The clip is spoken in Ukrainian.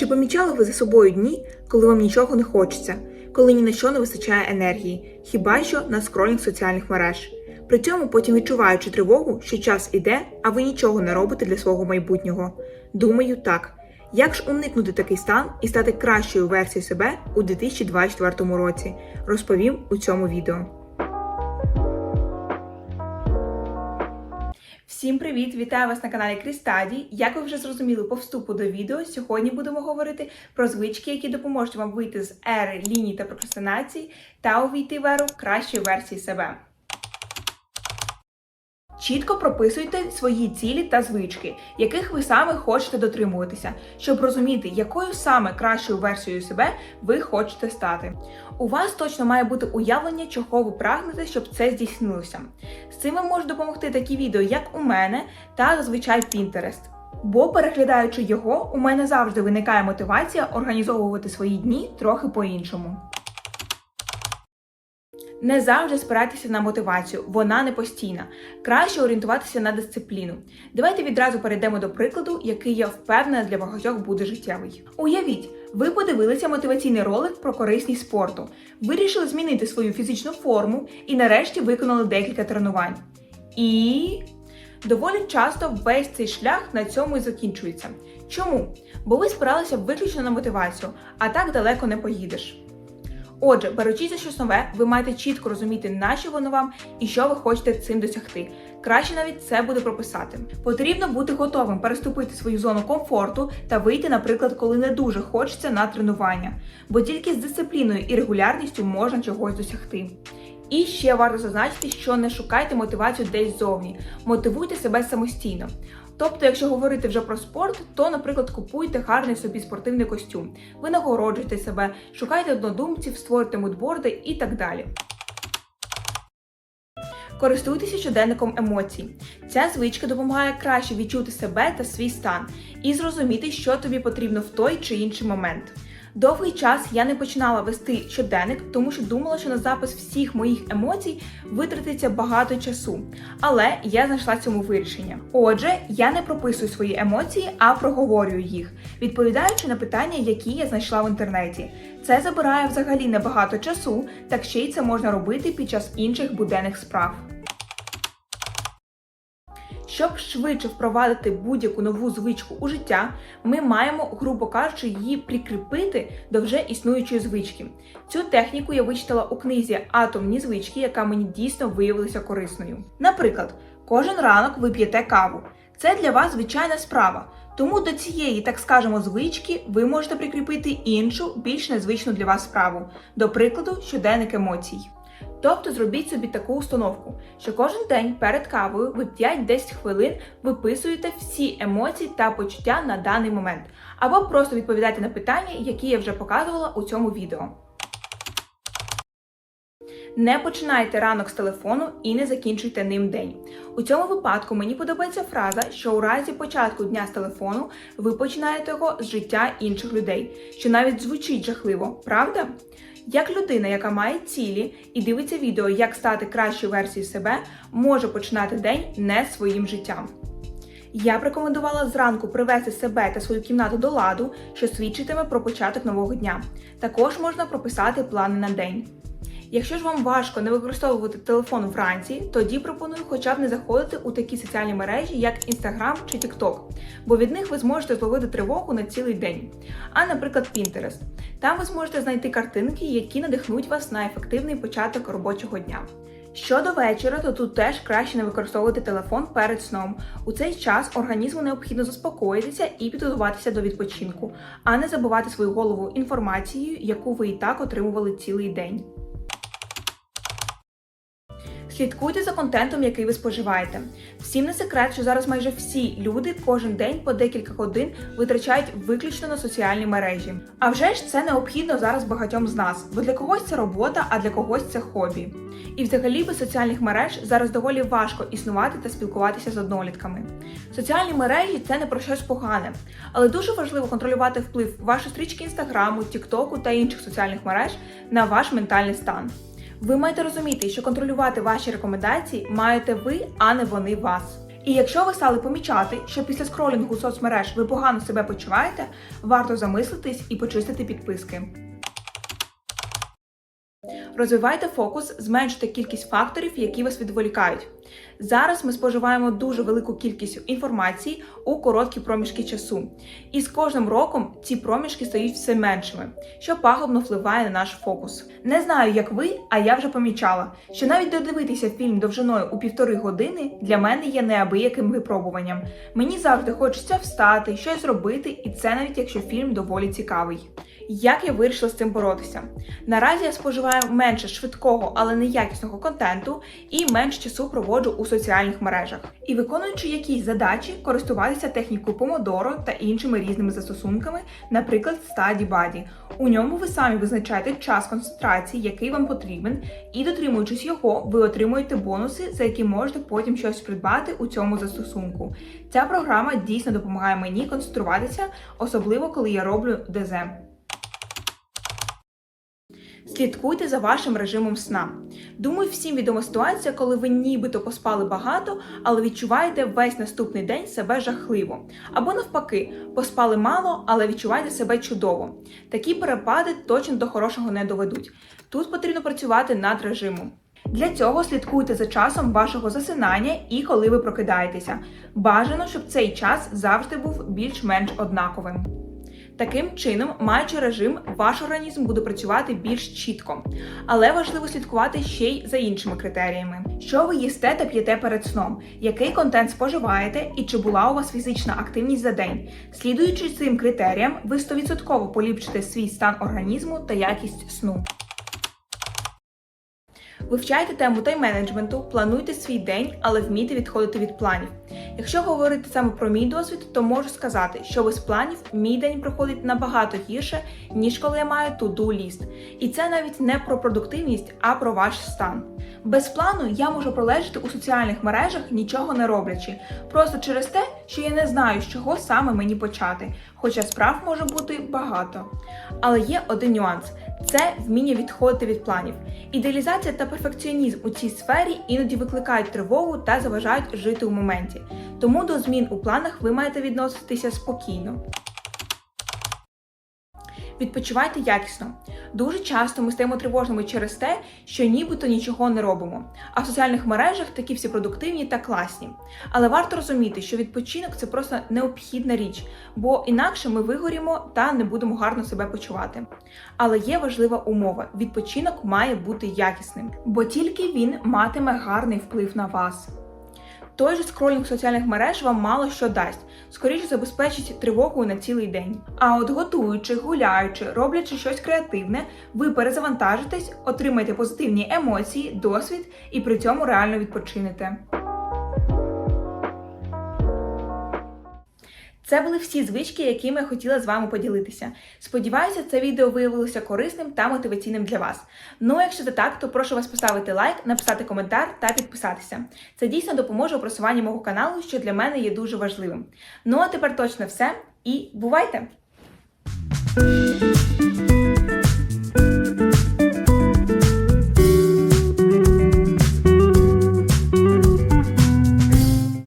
Чи помічали ви за собою дні, коли вам нічого не хочеться, коли ні на що не вистачає енергії, хіба що на скролінг соціальних мереж? При цьому потім відчуваючи тривогу, що час іде, а ви нічого не робите для свого майбутнього. Думаю, так. Як ж уникнути такий стан і стати кращою версією себе у 2024 році, розповім у цьому відео. Всім привіт! Вітаю вас на каналі Крістаді. Як ви вже зрозуміли по вступу до відео, сьогодні будемо говорити про звички, які допоможуть вам вийти з ери ліній та прокрастинації та увійти в еру кращої версії себе. Чітко прописуйте свої цілі та звички, яких ви саме хочете дотримуватися, щоб розуміти, якою саме кращою версією себе ви хочете стати. У вас точно має бути уявлення, чого ви прагнете, щоб це здійснилося. З цим вам можуть допомогти такі відео, як у мене, та зазвичай Pinterest. Бо переглядаючи його, у мене завжди виникає мотивація організовувати свої дні трохи по-іншому. Не завжди спиратися на мотивацію, вона не постійна. Краще орієнтуватися на дисципліну. Давайте відразу перейдемо до прикладу, який я впевнена для багатьох буде життєвий. Уявіть, ви подивилися мотиваційний ролик про корисність спорту, вирішили змінити свою фізичну форму і нарешті виконали декілька тренувань. І доволі часто весь цей шлях на цьому і закінчується. Чому? Бо ви спиралися виключно на мотивацію, а так далеко не поїдеш. Отже, беручи за щось нове, ви маєте чітко розуміти, на що воно вам і що ви хочете цим досягти. Краще навіть це буде прописати. Потрібно бути готовим переступити свою зону комфорту та вийти, наприклад, коли не дуже хочеться на тренування, бо тільки з дисципліною і регулярністю можна чогось досягти. І ще варто зазначити, що не шукайте мотивацію десь зовні, мотивуйте себе самостійно. Тобто, якщо говорити вже про спорт, то, наприклад, купуйте гарний собі спортивний костюм, ви нагороджуйте себе, шукайте однодумців, створюйте мудборди і так далі. Користуйтеся щоденником емоцій. Ця звичка допомагає краще відчути себе та свій стан і зрозуміти, що тобі потрібно в той чи інший момент. Довгий час я не починала вести щоденник, тому що думала, що на запис всіх моїх емоцій витратиться багато часу. Але я знайшла цьому вирішення. Отже, я не прописую свої емоції, а проговорюю їх, відповідаючи на питання, які я знайшла в інтернеті. Це забирає взагалі небагато часу, так ще й це можна робити під час інших буденних справ. Щоб швидше впровадити будь-яку нову звичку у життя, ми маємо, грубо кажучи, її прикріпити до вже існуючої звички. Цю техніку я вичитала у книзі Атомні звички, яка мені дійсно виявилася корисною. Наприклад, кожен ранок ви п'єте каву. Це для вас звичайна справа. Тому до цієї, так скажемо, звички ви можете прикріпити іншу, більш незвичну для вас справу, до прикладу, щоденник емоцій. Тобто зробіть собі таку установку, що кожен день перед кавою ви 5-10 хвилин виписуєте всі емоції та почуття на даний момент, або просто відповідайте на питання, які я вже показувала у цьому відео. Не починайте ранок з телефону і не закінчуйте ним день. У цьому випадку мені подобається фраза, що у разі початку дня з телефону ви починаєте його з життя інших людей, що навіть звучить жахливо, правда? Як людина, яка має цілі і дивиться відео, як стати кращою версією себе, може починати день не своїм життям. Я б рекомендувала зранку привести себе та свою кімнату до ладу, що свідчитиме про початок нового дня. Також можна прописати плани на день. Якщо ж вам важко не використовувати телефон вранці, тоді пропоную хоча б не заходити у такі соціальні мережі, як Instagram чи TikTok, бо від них ви зможете зловити тривогу на цілий день. А, наприклад, Pinterest. Там ви зможете знайти картинки, які надихнуть вас на ефективний початок робочого дня. Щодо вечора, то тут теж краще не використовувати телефон перед сном. У цей час організму необхідно заспокоїтися і підготуватися до відпочинку, а не забувати свою голову інформацією, яку ви і так отримували цілий день. Слідкуйте за контентом, який ви споживаєте. Всім не секрет, що зараз майже всі люди кожен день по декілька годин витрачають виключно на соціальні мережі. А вже ж це необхідно зараз багатьом з нас, бо для когось це робота, а для когось це хобі. І взагалі без соціальних мереж зараз доволі важко існувати та спілкуватися з однолітками. Соціальні мережі це не про щось погане, але дуже важливо контролювати вплив вашої стрічки інстаграму, тіктоку та інших соціальних мереж на ваш ментальний стан. Ви маєте розуміти, що контролювати ваші рекомендації маєте ви, а не вони вас. І якщо ви стали помічати, що після скролінгу соцмереж ви погано себе почуваєте, варто замислитись і почистити підписки. Розвивайте фокус, зменшуйте кількість факторів, які вас відволікають. Зараз ми споживаємо дуже велику кількість інформації у короткі проміжки часу, і з кожним роком ці проміжки стають все меншими, що пагубно впливає на наш фокус. Не знаю, як ви, а я вже помічала, що навіть додивитися фільм довжиною у півтори години для мене є неабияким випробуванням. Мені завжди хочеться встати, щось зробити, і це навіть якщо фільм доволі цікавий. Як я вирішила з цим боротися? Наразі я споживаю менше швидкого, але неякісного контенту і менше часу проводжу у соціальних мережах. І виконуючи якісь задачі, користуватися технікою Pomodoro та іншими різними застосунками, наприклад, StudyBuddy. У ньому ви самі визначаєте час концентрації, який вам потрібен, і дотримуючись його, ви отримуєте бонуси, за які можете потім щось придбати у цьому застосунку. Ця програма дійсно допомагає мені концентруватися, особливо коли я роблю ДЗ. Слідкуйте за вашим режимом сна. Думаю, всім відома ситуація, коли ви нібито поспали багато, але відчуваєте весь наступний день себе жахливо. Або навпаки, поспали мало, але відчуваєте себе чудово. Такі перепади точно до хорошого не доведуть. Тут потрібно працювати над режимом. Для цього слідкуйте за часом вашого засинання і коли ви прокидаєтеся. Бажано, щоб цей час завжди був більш-менш однаковим. Таким чином, маючи режим, ваш організм буде працювати більш чітко, але важливо слідкувати ще й за іншими критеріями: що ви їсте та п'єте перед сном, який контент споживаєте і чи була у вас фізична активність за день. Слідуючи цим критеріям, ви 100% поліпшите свій стан організму та якість сну. Вивчайте тему тайм-менеджменту, плануйте свій день, але вмійте відходити від планів. Якщо говорити саме про мій досвід, то можу сказати, що без планів мій день проходить набагато гірше, ніж коли я маю to-do ліст. І це навіть не про продуктивність, а про ваш стан. Без плану я можу пролежати у соціальних мережах, нічого не роблячи, просто через те, що я не знаю, з чого саме мені почати, хоча справ може бути багато. Але є один нюанс це вміння відходити від планів. Ідеалізація та перфекціонізм у цій сфері іноді викликають тривогу та заважають жити у моменті. Тому до змін у планах ви маєте відноситися спокійно. Відпочивайте якісно. Дуже часто ми стаємо тривожними через те, що нібито нічого не робимо. А в соціальних мережах такі всі продуктивні та класні. Але варто розуміти, що відпочинок це просто необхідна річ, бо інакше ми вигорімо та не будемо гарно себе почувати. Але є важлива умова: відпочинок має бути якісним, бо тільки він матиме гарний вплив на вас. Той же скролінг соціальних мереж вам мало що дасть, скоріше забезпечить тривогу на цілий день. А от готуючи, гуляючи, роблячи щось креативне, ви перезавантажитесь, отримаєте позитивні емоції, досвід і при цьому реально відпочинете. Це були всі звички, якими я хотіла з вами поділитися. Сподіваюся, це відео виявилося корисним та мотиваційним для вас. Ну, а якщо це так, то прошу вас поставити лайк, написати коментар та підписатися. Це дійсно допоможе у просуванні мого каналу, що для мене є дуже важливим. Ну а тепер точно все і бувайте!